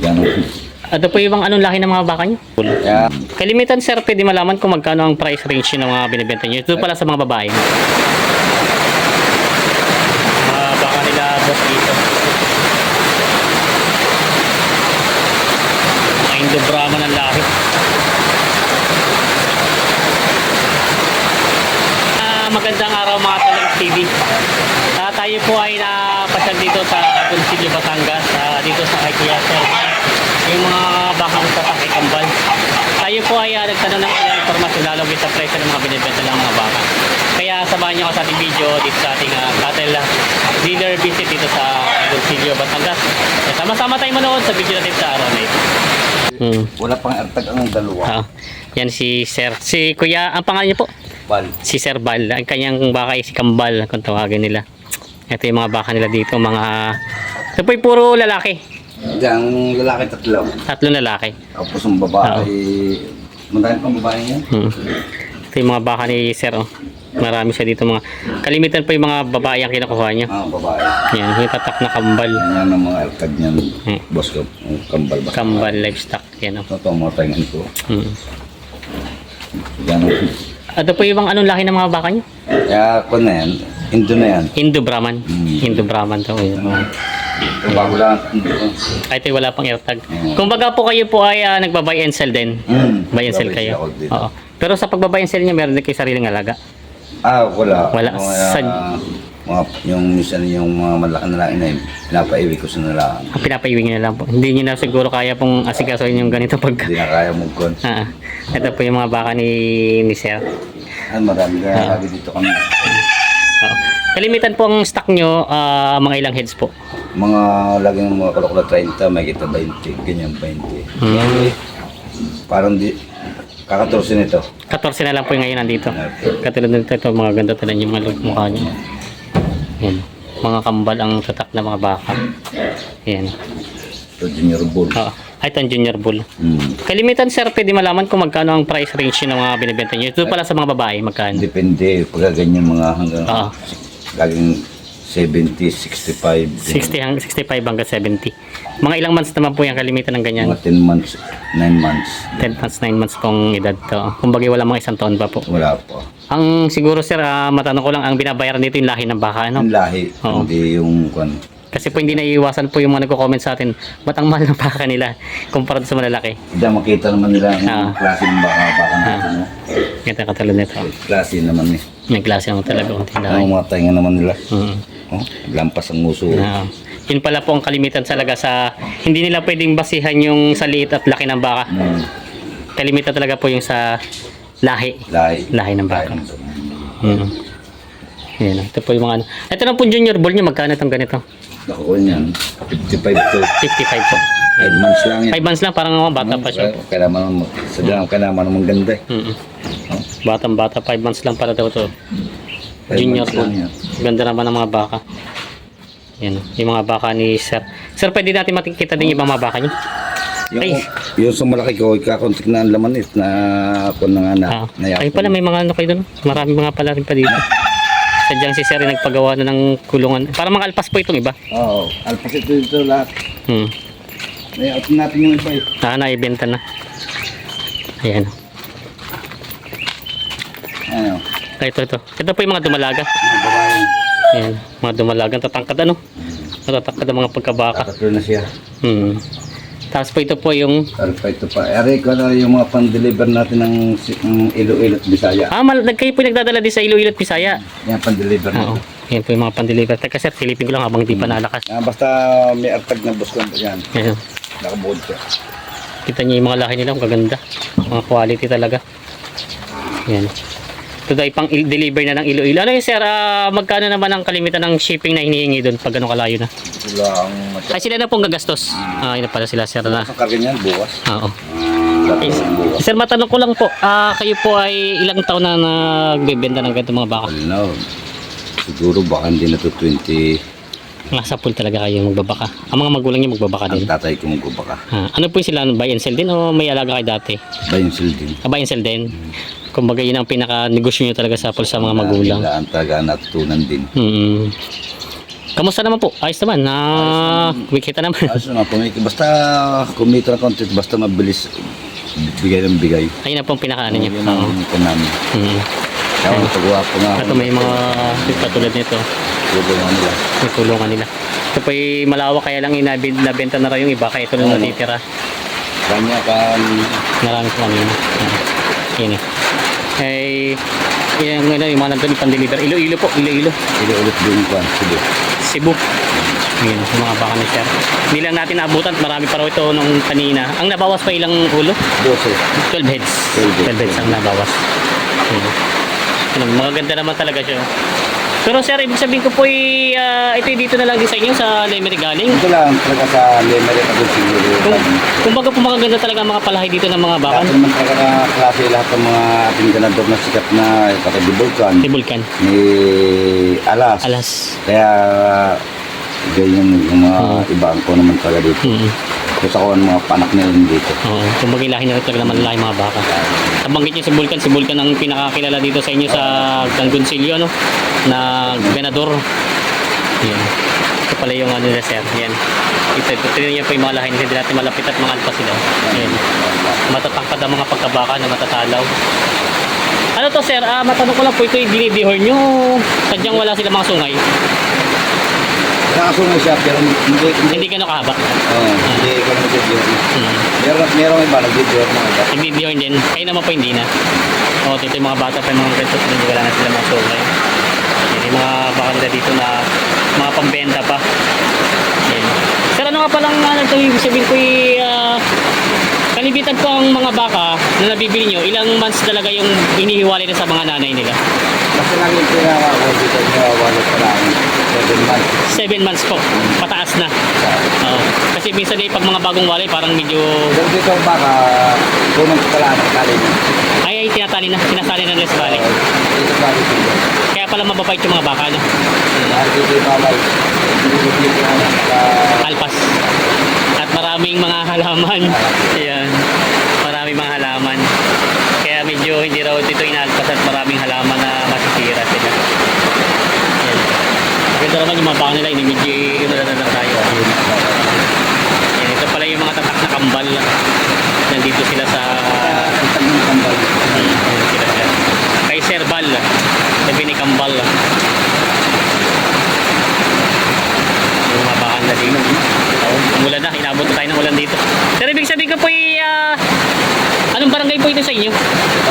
Yan. Ito po yung anong laki ng mga baka nyo? Kaya, Kalimitan sir, pwede malaman kung magkano ang price range ng mga binibenta nyo. Ito pala sa mga babae. Mga baka nila boss dito. Mga Indo Brahman ang laki. Ah, magandang araw mga talang TV. Ah, tayo po ay napasyal dito sa Consilio, Batangas. ah, dito sa Kuya Sir. Yung mga bakang sa Kambal. Tayo po ay ah, nagtanong ng ilang informasyon lalo sa presyo ng mga binibenta ng mga baka. Kaya samahan niyo ako sa ating video dito sa ating ah, cattle ah, dealer visit dito sa Consilio, Batangas. Sama-sama tayo manood sa video natin sa araw na ito. Hmm. wala pang artag ang dalawa. Ah, yan si Sir. Si Kuya, ang pangalan niyo po? Pal. si Sir Bal. Ang kanyang baka ay si Kambal kung tawagin nila. Ito yung mga baka nila dito, mga... Ito po yung puro lalaki. Diyan, lalaki tatlo. Tatlong lalaki. Tapos ang babae, marami pang babae niya. Hmm. Ito yung mga baka ni Sir. Oh. Marami siya dito mga... Kalimitan po yung mga babae ang kinukuha niya. Ah, babae. Yan, yung tatak na kambal. Yan ang mga artag niyan. Hmm. Boss ko, ang kambal ba? Kambal livestock. Yan oh. Ito, mga taingan ko. Hmm. Yan. Ito po yung anong laki ng mga baka niyo? Kaya na yan, Indo na yan. Indo Brahman. Hmm. Indo Brahman to. Yun. Ito, bago lang. Ay, ito wala pang airtag. Hmm. Kung baga po kayo po ay ah, nagba-buy and sell din. Mm. Buy and sell kayo. Oo. Pero sa pagbabay and sell niya, meron din kayo sariling alaga. Ah, wala. Wala. Mga, Sad- mga, yung minsan yung mga malaki na lang na pinapaiwi ko sa nalaan. Ang pinapaiwing niya lang po. Hindi niyo na siguro kaya pong asikasoin yung ganito pag... Hindi na kaya mong kon. Ah, ito po yung mga baka ni, Sir. Ah, marami na lagi dito kami. Oo. Kalimitan po ang stock nyo, ah, mga ilang heads po. Mga laging mga kalokula 30, may kita 20, ganyan 20. Hmm. Parang di, kakatorsin nito. 14 na lang po yung ngayon nandito. Katulad nito, ito, mga ganda talaga yung mga mukha niya. Yan. Mga kambal ang tatak na mga baka. Yan. Ito, junior bull. Oo. Ay, ito ang junior bull. Hmm. Kalimitan, sir, pwede malaman kung magkano ang price range ng mga binibenta nyo. Ito pala sa mga babae, magkano? Depende, pagka ganyan mga hanggang, Oo. laging 70, 65, 60 hang 65 hanggang 70. Mga ilang months naman po yung kalimitan ng ganyan. mga 10 months, 9 months. 10 months, 9 months pong edad to. Kumbaga wala mga isang taon pa po. Wala po. Ang siguro sir, ah, matanong ko lang, ang binabayaran dito yung lahi ng baka, ano? Ang lahi, Oo. hindi yung kwan. Kasi po hindi naiiwasan po yung mga nagko-comment sa atin, ba't ang mahal ng baka nila kumpara sa malalaki? Hindi makita naman nila ang Ah. klase ng baka baka natin. no? Ito katulad nito. Klase naman eh. May klase naman talaga kung Ang tindahan. mga tainga naman nila. Mm. Oh, lampas ang uso. Ah, yun pala po ang kalimitan talaga sa hindi nila pwedeng basihan yung sa liit at laki ng baka. Hmm. Kalimitan talaga po yung sa lahi. Lahi. Lahi ng baka. Lahi. Mm. Yan, ito po yung mga ano. Ito na po junior bull nyo, magkano itong ganito? Nakuha niyan. 55 to 55 po. 5 months lang yan. 5 months lang, parang mga bata pa siya. Kaya naman, sadyang kaya naman naman ganda eh. Mm Oh, Batang bata, 5 months lang para daw to. Junior months lang yan. Ganda naman ng mga baka. Yan, yung mga baka ni Sir. Sir, pwede natin makikita din yung ibang mga baka niyo? Yung, Ay. yung sa malaki ko, ikakontik na ang laman eh, na ako na nga na, Ah, ay pala, may mga ano kayo doon. Marami mga pala rin pa dito. Sadyang si Sir ay nagpagawa na ng kulungan. Para mga alpas po itong iba. Oo, alpas ito dito lahat. Hmm. Layout natin yung iba eh. Ah, naibenta na. Ayan. Ano, Ah, ito, ito. Ito po yung mga dumalaga. Ayan. Mga dumalaga. Tatangkad ano? Tatangkad ang mga pagkabaka. Tatlo na siya. Hmm. Tapos po ito po yung... Perfecto pa. Ere ko na yung mga pan-deliver natin ng ng Iloilo at Bisaya. Ah, mal kayo po yung nagdadala din sa Iloilo at Bisaya. Yan pan-deliver Oo. natin. Ayan po yung mga pandeliver. Teka sir, silipin ko lang habang di pa nalakas. Ah, basta may artag na boss ko yan. Ayan. Nakabuod siya. Kita niyo yung mga lahi nila, ang gaganda. Mga quality talaga. Ayan. Ito daw pang deliver na ng Iloilo. Ano yung sir, ah, magkano naman ang kalimitan ng shipping na hinihingi doon pag ganun kalayo na? Sila ang matya. Ay sila na pong gagastos. Ah, yun na pala sila sir na. Ang karga niyan bukas. Oo. Bukas. Sir, matanong ko lang po, ah, kayo po ay ilang taon na nagbebenta ng ganito mga baka? Ano, siguro baka hindi na to 20 Nasa pool talaga kayo magbabaka. Ang mga magulang niyo magbabaka din. ang tatay ko magbabaka. Ah, ano po yung sila, buy and sell din o may alaga kayo dati? Ba yung silding? Ah, buy and sell din? Kumbaga yun ang pinaka-negosyo nyo talaga sa pool sa mga magulang. Ang taga natutunan din. Mm. Kamusta naman po? Ayos naman. Na kumikita naman. Ayos naman, pumiki. Basta kumita ng konti, basta mabilis bigay ng bigay. Ayun na pong pinakaano niya. Yun ang namin. Mm. Kaya ang pagawa ko nga. Ito may mga katulad nito. Tulungan nila. May tulungan nila. Ito po ay malawak kaya lang inabid nabenta na rin yung iba kaya ito Oo. natitira. Kanya kan Marami po kanina. Yan eh. Ay, yung, ano, yung mga nandun pan-deliver. Ilo-ilo po, ilo-ilo. ulit din ko. Sige. Cebu. Ayan, yung mga baka ni Sir. Hindi lang natin naabutan, marami pa raw ito nung kanina. Ang nabawas pa ilang ulo? 12. 12 heads. 12 heads. 12 heads ang nabawas. Ano, magaganda naman talaga siya. Pero sir, ibig sabihin ko po ay, ah, ito dito na lang din sa inyo sa Lemery galing. Ito lang talaga sa Lemery ako siguro. Kung, kumbaga po magaganda talaga ang mga palahay dito ng mga bakan. Lahat naman talaga na klase lahat ng mga ating ganador na sikat na di Vulcan, Ni Vulcan. ni Alas. Alas. Kaya ganyan yung mga Oo. ibang ko naman talaga dito. Mm Kasi ako ang mga panak nila dito. Oo. Kumbaga ilahin na talaga naman lahi mga baka. Nabanggit niyo si Vulcan. Si Vulcan ang pinakakilala dito sa inyo sa Gangoncillo, no? Na ganador. Yan. Ito pala yung ano nila, sir. Yan. Ito, ito, tingnan niyo po yung mga lahi. Hindi natin malapit at mga alpa sila. Yan. Matatangkad ang mga pagkabaka na matatalaw. Ano to, sir? Ah, matanong ko lang po ito yung dinidihor nyo. Sadyang wala sila mga sungay. Nakasunod siya pero hindi hindi Hindi ka nakahaba. Oo, hindi ko naman video. Hmm. Meron meron iba nag-video mga iba. Hindi yun din. Kayo naman po hindi na. O, dito yung mga bata pa mga ganito. Hindi wala na sila mga sungay. Yan yung mga baka nila dito na mga pambenta pa. Yan. Sir, ano nga palang ano sabihin ko yung kalibitan po ang mga baka na nabibili nyo. Ilang months talaga yung inihiwalay na sa mga nanay nila? Kasi lang yung pinaka ko dito sa wallet pa lang. Seven months. 7 months po. Pataas na. Oo. Kasi minsan eh, pag mga bagong walay, parang medyo Pero dito baka two months pa lang kali niya. ay ay tinatali na, sinasali na nila sa balik. Dito pa dito. Kaya pala mababait yung mga baka, no? Dito yung mamay. Dito na sa alpas. Maraming mga halaman. Ayan. Maraming mga halaman. Kaya medyo hindi raw dito inalpas at maraming halaman na masisira sila. Ayan. Maganda naman yung mga baka nila, hindi medyo inulan na lang tayo. Ayan. Ito pala yung mga tatak na kambal. Nandito sila sa Ang tagong kambal. Ayan sila sir. Kay Sir Bal. Sabi ni Kambal. Yung mga bakan na dito. Oh, umulan na. Inabot na tayo ng ulan dito. Sir, ibig sabihin ko po y, ah, anong barangay po ito sa inyo?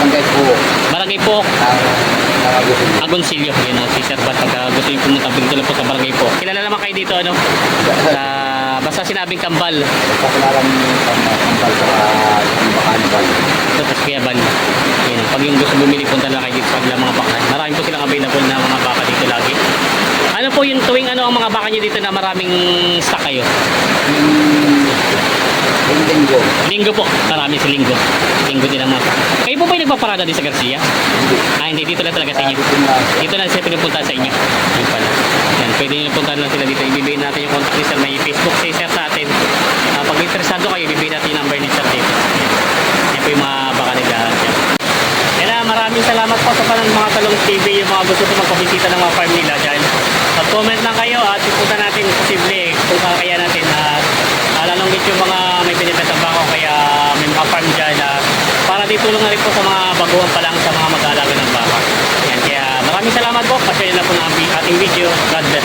Barangay po. Barangay po, Ang nakagusin. Agoncillo. Yan o, si Sir Bal. Pagka gusto nyo pumunta, dito lang po sa barangay po. Kilala naman kayo dito, ano? Sa, basta sinabing Kambal. Kakalalang kambal sa ang bakanival. Tapos kaya Bal. Yan. Pag yung gusto bumili, punta lang kayo dito sa mga baka. Marami po silang available na mga baka dito lagi. Ano po yung tuwing ano ang mga baka nyo dito na maraming stock kayo? Yung linggo. Linggo po. Marami sa linggo. Linggo din ang mga. Kayo po ba yung nagpaparada din sa Garcia? Hindi. Ah, hindi. Dito lang talaga sa inyo. Dito lang sila pinupunta sa inyo. Yan pala. Yan, pwede nyo punta lang sila dito. Ibibigay natin yung contact ni Sir. May Facebook si Sir sa atin. Ah, pag interesado kayo, ibibigay natin yung number ni Sir dito. Yan. Yan po yung mga baka nila dyan. Yan na, maraming salamat po sa panang mga Talong TV, yung mga gusto ko magpabisita ng mga farm nila dyan. Mag-comment lang kayo at ipunta natin posible kung kaya natin at uh, lalong yung mga may binibenta bako kaya may mga farm dyan na lang na rin po sa mga baguhan pa lang sa mga mag-aalaga ng baka. Yan, kaya maraming salamat po. Pasyalan na po ng ating video. God bless.